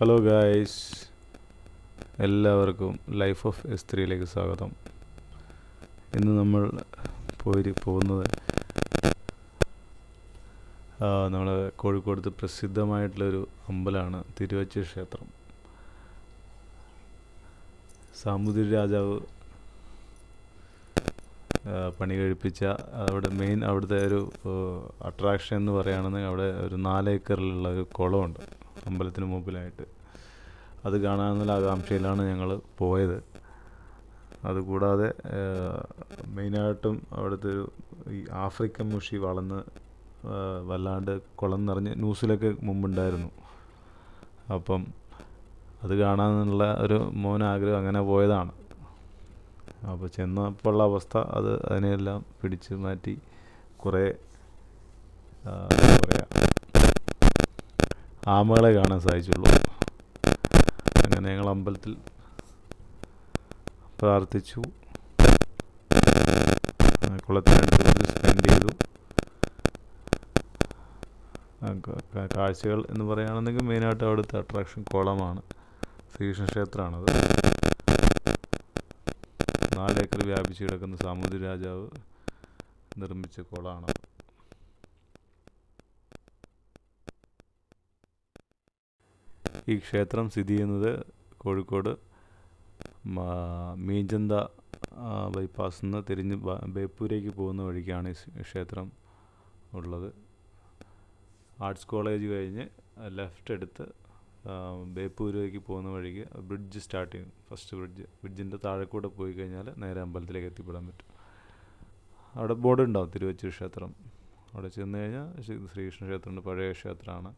Hello guys എല്ലാവർക്കും life of S ത്രീയിലേക്ക് സ്വാഗതം. ഇന്ന് നമ്മൾ പോയി പോകുന്നത് നമ്മൾ കോഴിക്കോടത്ത് പ്രസിദ്ധമായിട്ടുള്ളൊരു അമ്പലമാണ് തിരുവച്ചി ക്ഷേത്രം. സാമൂതിരി രാജാവ് പണി കഴിപ്പിച്ച അവിടെ മെയിൻ അവിടുത്തെ ഒരു അട്രാക്ഷൻ എന്ന് പറയുകയാണെന്ന് അവിടെ ഒരു നാല് ഏക്കറിലുള്ള ഒരു കുളമുണ്ട്. അമ്പലത്തിന് മുമ്പിലായിട്ട്. അത് കാണാമെന്നുള്ള ആകാംക്ഷയിലാണ് ഞങ്ങൾ പോയത്. അതുകൂടാതെ മെയിനായിട്ടും അവിടുത്തെ ഒരു ഈ ആഫ്രിക്കൻ മുഷി വളർന്ന് വല്ലാണ്ട് കുളം നിറഞ്ഞ് ന്യൂസിലൊക്കെ മുമ്പുണ്ടായിരുന്നു. അപ്പം അത് കാണാമെന്നുള്ള ഒരു മോൻ ആഗ്രഹം അങ്ങനെ പോയതാണ്. അപ്പോൾ ചെന്നപ്പോൾ ഉള്ള അവസ്ഥ അത് അതിനെല്ലാം പിടിച്ച് മാറ്റി കുറേ എന്താ പറയുക ആമകളെ കാണാൻ സാധിച്ചുള്ളൂ. അങ്ങനെ ഞങ്ങൾ അമ്പലത്തിൽ പ്രാർത്ഥിച്ചു. കുളത്തിനടുത്ത് സ്പെൻഡ് ചെയ്തു. കാഴ്ചകൾ എന്ന് പറയുകയാണെന്നെങ്കിൽ മെയിനായിട്ട് അവിടുത്തെ അട്രാക്ഷൻ കുളമാണ്. ശ്രീകൃഷ്ണ ക്ഷേത്രമാണത്. നാലേക്കർ വ്യാപിച്ച് കിടക്കുന്ന സാമൂതിരി രാജാവ് നിർമ്മിച്ച കുളമാണ്. ഈ ക്ഷേത്രം സ്ഥിതി ചെയ്യുന്നത് കോഴിക്കോട് മീഞ്ചന്ത ബൈപ്പാസിൽ നിന്ന് തിരിഞ്ഞ് ബേപ്പൂരേക്ക് പോകുന്ന വഴിക്കാണ് ഈ ക്ഷേത്രം ഉള്ളത്. ആർട്സ് കോളേജ് കഴിഞ്ഞ് ലെഫ്റ്റ് എടുത്ത് ബേപ്പൂരേക്ക് പോകുന്ന വഴിക്ക് ബ്രിഡ്ജ് സ്റ്റാർട്ട് ചെയ്യും. First bridge. ബ്രിഡ്ജിന്റെ താഴെ കൂടെ പോയി കഴിഞ്ഞാൽ നേരെ അമ്പലത്തിലേക്ക് എത്തിപ്പെടാൻ പറ്റും. അവിടെ ബോർഡ് ഉണ്ടാവും തിരുവച്ചൂർ ക്ഷേത്രം. അവിടെ ചെന്ന് കഴിഞ്ഞാൽ ശ്രീ ശ്രീകൃഷ്ണ ക്ഷേത്രമുണ്ട്. പഴയ ക്ഷേത്രമാണ്.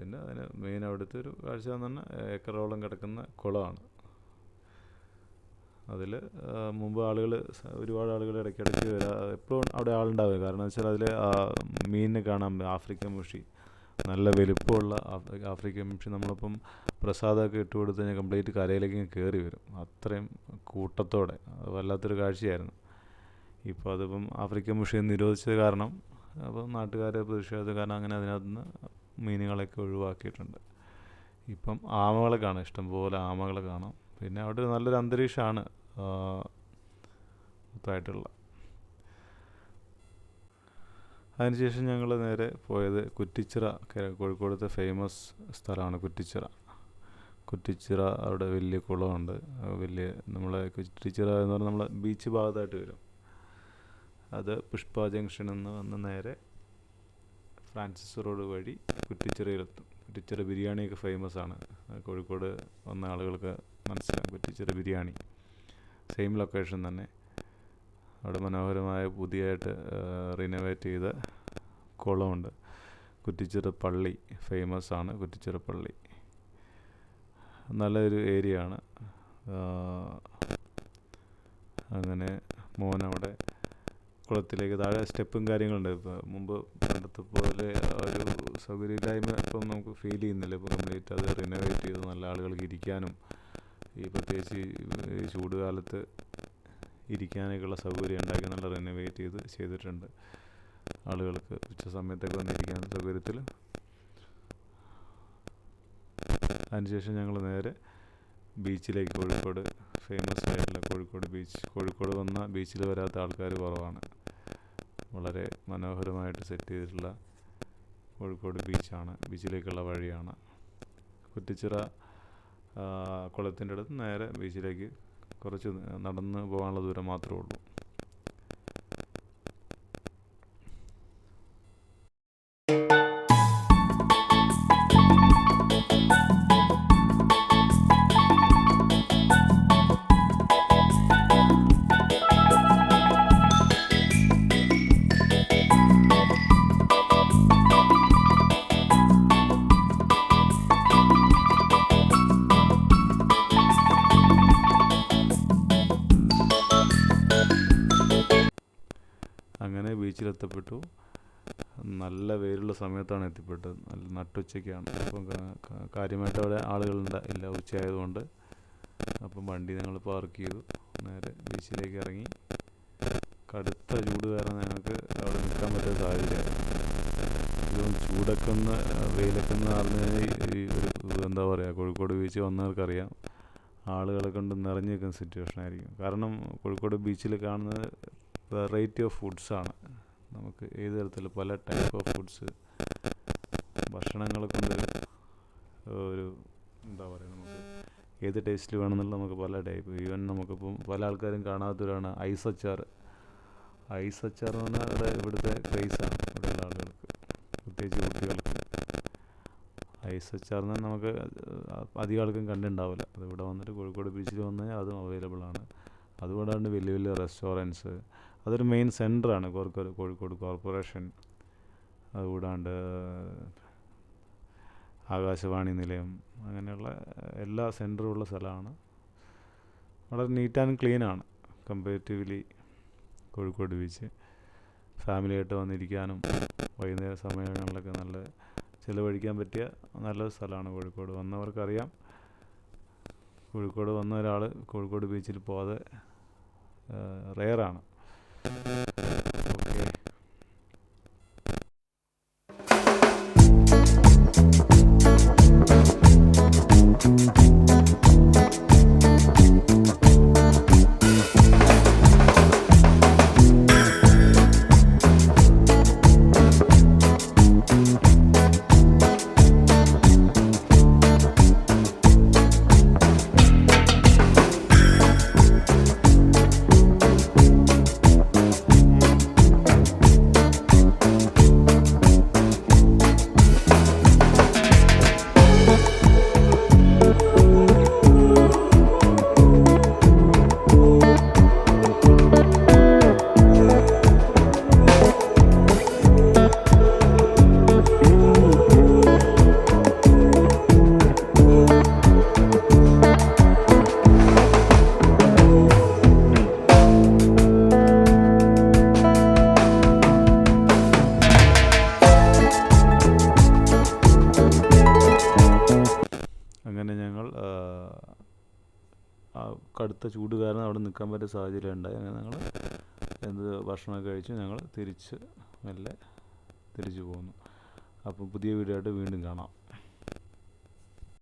പിന്നെ അതിന് മെയിൻ അവിടുത്തെ ഒരു കാഴ്ച എന്ന് പറഞ്ഞാൽ ഏക്കറോളം കിടക്കുന്ന കുളമാണ്. അതിൽ മുമ്പ് ആളുകൾ ഒരുപാട് ആളുകൾ ഇടയ്ക്കിടയ്ക്ക് വരാ എപ്പോഴും അവിടെ ആളുണ്ടാവുക. കാരണം വെച്ചാൽ അതിൽ മീനിനെ കാണാൻ ആഫ്രിക്കൻ മുഷി നല്ല വലിപ്പമുള്ള ആഫ്രി- ആഫ്രിക്കൻ മുഷി നമ്മളിപ്പം പ്രസാദമൊക്കെ ഇട്ട് കൊടുത്ത് കഴിഞ്ഞാൽ കംപ്ലീറ്റ് കരയിലേക്ക് കയറി വരും. അത്രയും കൂട്ടത്തോടെ. വല്ലാത്തൊരു കാഴ്ചയായിരുന്നു. ഇപ്പോൾ അതിപ്പം ആഫ്രിക്കൻ മുഷിയെ നിരോധിച്ചത് കാരണം അപ്പം നാട്ടുകാരെ പ്രതിഷേധം കാരണം അങ്ങനെ അതിനകത്ത് നിന്ന് മീനുകളൊക്കെ ഒഴിവാക്കിയിട്ടുണ്ട്. ഇപ്പം ആമകളെ കാണാം ഇഷ്ടംപോലെ ആമകളെ കാണാം. പിന്നെ അവിടെ ഒരു നല്ലൊരു അന്തരീക്ഷമാണ് മൊത്തമായിട്ടുള്ള. അതിനുശേഷം ഞങ്ങൾ നേരെ പോയത് കുറ്റിച്ചിറ കോഴിക്കോടത്തെ ഫേമസ് സ്ഥലമാണ് കുറ്റിച്ചിറ. കുറ്റിച്ചിറ അവിടെ വലിയ കുളമുണ്ട്. വലിയ നമ്മളെ കുറ്റിച്ചിറ എന്ന് പറഞ്ഞാൽ നമ്മളെ ബീച്ച് ഭാഗത്തായിട്ട് വരും. അത് പുഷ്പ ജംഗ്ഷനിൽ നിന്ന് വന്ന് നേരെ ഫ്രാൻസിസ് റോഡ് വഴി കുറ്റിച്ചിറയിലെത്തും കുറ്റിച്ചിറ ബിരിയാണിയൊക്കെ ഫേമസ് ആണ്. കോഴിക്കോട് വന്ന ആളുകൾക്ക് മനസ്സിലാകും കുറ്റിച്ചിറ ബിരിയാണി. സെയിം ലൊക്കേഷൻ തന്നെ. അവിടെ മനോഹരമായ പുതിയതായിട്ട് റിനോവേറ്റ് ചെയ്ത കുളമുണ്ട്. കുറ്റിച്ചിറ പള്ളി ഫേമസ് ആണ് കുറ്റിച്ചിറ പള്ളി. നല്ലൊരു ഏരിയ ആണ്. അങ്ങനെ മോൻ അവിടെ കുളത്തിലേക്ക് താഴെ സ്റ്റെപ്പും കാര്യങ്ങളുണ്ട്. ഇപ്പോൾ മുമ്പ് പണ്ടത്തെ പോലെ ഒരു സൗകര്യമില്ലായ്മ ഇപ്പം നമുക്ക് ഫീൽ ചെയ്യുന്നില്ല. ഇപ്പോൾ കംപ്ലീറ്റ് അത് റിനോവേറ്റ് ചെയ്ത് നല്ല ആളുകൾക്ക് ഇരിക്കാനും ഈ പ്രത്യേകിച്ച് ഈ ചൂട് കാലത്ത് ഇരിക്കാനൊക്കെയുള്ള സൗകര്യം ഉണ്ടാക്കി നല്ല റിനോവേറ്റ് ചെയ്ത് ചെയ്തിട്ടുണ്ട് ആളുകൾക്ക്. ഉച്ച സമയത്തൊക്കെ വന്നിരിക്കാൻ സൗകര്യത്തിൽ. അതിനുശേഷം ഞങ്ങൾ നേരെ ബീച്ചിലേക്ക് കോഴിക്കോട്. ഫേമസ് ആയിട്ടുള്ള കോഴിക്കോട് ബീച്ച്. കോഴിക്കോട് വന്ന ബീച്ചിൽ വരാത്ത ആൾക്കാർ കുറവാണ്. വളരെ മനോഹരമായിട്ട് സെറ്റ് ചെയ്തിട്ടുള്ള കോഴിക്കോട് ബീച്ചാണ് ബീച്ചിലേക്കുള്ള വഴിയാണ്. കുറ്റിച്ചിറ കുളത്തിന്റെ അടുത്ത് നേരെ ബീച്ചിലേക്ക് കുറച്ച് നടന്ന് പോകാനുള്ള ദൂരം മാത്രമേ ഉള്ളൂ. അങ്ങനെ ബീച്ചിലെത്തപ്പെട്ടു. നല്ല വെയിലുള്ള സമയത്താണ് എത്തിപ്പെട്ടത്. നല്ല നട്ടുച്ചയ്ക്കാണ്. അപ്പം കാര്യമായിട്ട് അവിടെ ആളുകളുണ്ട് ഇല്ല ഉച്ചയായതുകൊണ്ട്. അപ്പം വണ്ടി ഞങ്ങൾ പാർക്ക് ചെയ്തു. നേരെ ബീച്ചിലേക്ക് ഇറങ്ങി. കടുത്ത ചൂട് കാരണം ഞങ്ങൾക്ക് അവിടെ നിൽക്കാൻ പറ്റാത്ത സാഹചര്യമായിരുന്നു ഇതും ചൂടൊക്കെ ഒന്ന് വെയിലൊക്കെ ഒന്ന് അറിഞ്ഞു ഈ ഒരു എന്താ പറയുക കോഴിക്കോട് ബീച്ച് വന്നവർക്കറിയാം. ആളുകളെ കൊണ്ട് നിറഞ്ഞു നിൽക്കുന്ന സിറ്റുവേഷൻ ആയിരിക്കും. കാരണം കോഴിക്കോട് ബീച്ചിൽ കാണുന്നത് വെറൈറ്റി ഓഫ് ഫുഡ്സാണ് നമുക്ക് ഏത് തരത്തിൽ പല ടൈപ്പ് ഓഫ് ഫുഡ്സ് ഭക്ഷണങ്ങളെ കൊണ്ട് ഒരു എന്താ പറയുക നമുക്ക് ഏത് ടേസ്റ്റിൽ വേണമെന്നുള്ള നമുക്ക് പല ടൈപ്പ് ഈവൻ നമുക്കിപ്പം പല ആൾക്കാരും കാണാത്തവരാണ് ഐസ് അച്ചാർ ഐസ് അച്ചാർ എന്ന് പറഞ്ഞാൽ ഇവിടെ ഇവിടുത്തെ ക്രൈസാണ് ഇവിടെയുള്ള ആളുകൾക്ക് പ്രത്യേകിച്ച് കുട്ടികൾക്ക്. ഐസ് അച്ചാർ എന്ന് നമുക്ക് അധികം ആൾക്കും കണ്ടിട്ടുണ്ടാവില്ല അത് ഇവിടെ വന്നിട്ട് കോഴിക്കോട് ബീച്ചിൽ വന്നാൽ അതും അവൈലബിൾ ആണ്. അതുകൂടാണ്ട് വലിയ വലിയ റെസ്റ്റോറന്റ്സ് അതൊരു മെയിൻ സെന്ററാണ് കോഴിക്കോട് കോർപ്പറേഷൻ അതുകൂടാണ്ട് ആകാശവാണി നിലയം അങ്ങനെയുള്ള എല്ലാ സെന്ററും ഉള്ള സ്ഥലമാണ്. വളരെ നീറ്റ് ആൻഡ് ക്ലീൻ ആണ് കമ്പാരിറ്റീവ്ലി കോഴിക്കോട് ബീച്ച് ഫാമിലിയായിട്ട് വന്നിരിക്കാനും വൈകുന്നേര സമയങ്ങളിലൊക്കെ നല്ല ചിലവഴിക്കാൻ പറ്റിയ നല്ല സ്ഥലമാണ് കോഴിക്കോട്. വന്നവർക്കറിയാം കോഴിക്കോട് വന്ന ഒരാൾ കോഴിക്കോട് ബീച്ചിൽ പോകാതെ റെയറാണ് Thank you. ആ കടുത്ത ചൂട് കാരണം അവിടെ നിൽക്കാൻ പറ്റിയ സാഹചര്യം ഉണ്ടായി. അങ്ങനെ ഞങ്ങൾ എന്ത് ഭക്ഷണമൊക്കെ കഴിച്ച് ഞങ്ങൾ തിരിച്ച് മെല്ലെ തിരിച്ചു പോന്നു. അപ്പോൾ പുതിയ വീഡിയോ ആയിട്ട് വീണ്ടും കാണാം.